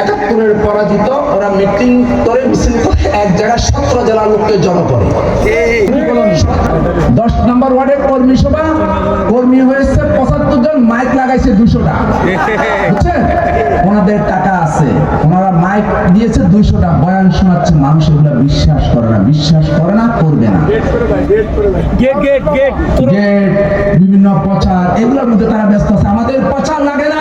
একাত্তরের পরাজিত ওরা মিটিং করে মিছিল করে এক জায়গায় সতেরো জেলার লোককে জড়ো করে। দশ নম্বর ওয়ার্ডে কর্মী সভা কর্মী হয়েছে পঁচাত্তর জন মাইক লাগাইছে দুশোটা। বুঝছেন ওনাদের টাকা আছে। ওনারা মাইক দিয়েছে দুইশোটা বয়ান শোনাচ্ছে মানুষ এগুলো বিশ্বাস করে না বিশ্বাস করে না করবে না। গেট বিভিন্ন প্রচার এগুলোর মধ্যে তারা ব্যস্ত আছে। আমাদের প্রচার লাগে না।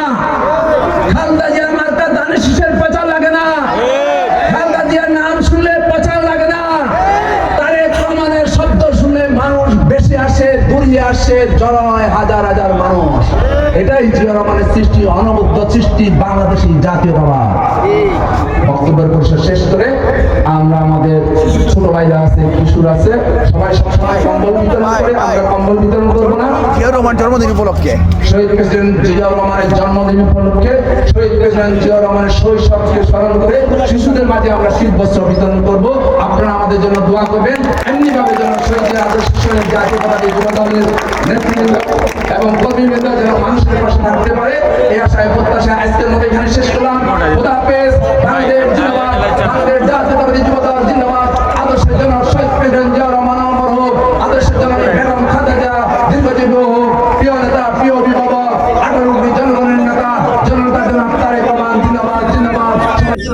আসে জড়ায় হাজার হাজার মানুষ। এটাই জিয়া রহমানের সৃষ্টি, অনবদ্য সৃষ্টি বাংলাদেশি জাতীয়তাবাদ বক্তব্যের পরিষদ শেষ করে আমরা আমাদের ছোট ভাইরা আছে, কিশোর আছে, সবাই সবসময় কম্বল বিতরণ করে, আমরা কম্বল বিতরণ রহমান জন্মদিন উপলক্ষে। শহীদ প্রেসিডেন্ট জিয়া রহমানের জন্মদিন উপলক্ষে শহীদ প্রেসিডেন্ট জিয়া রহমানের শৈশবকে স্মরণ করে শিশুদের মাঝে আমরা শীত বস্ত্র বিতরণ আপনারা আমাদের জন্য দোয়া করবেন। যেন শহীদ আদর্শ শহীদ জাতীয়তাবাদী এবং কর্মীবৃন্দ যেন মানুষের পাশে থাকতে পারে, এই আশায় আজকের মতো এখানে শেষ করলাম। খোদা হাফেজ বাংলাদেশ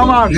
আমার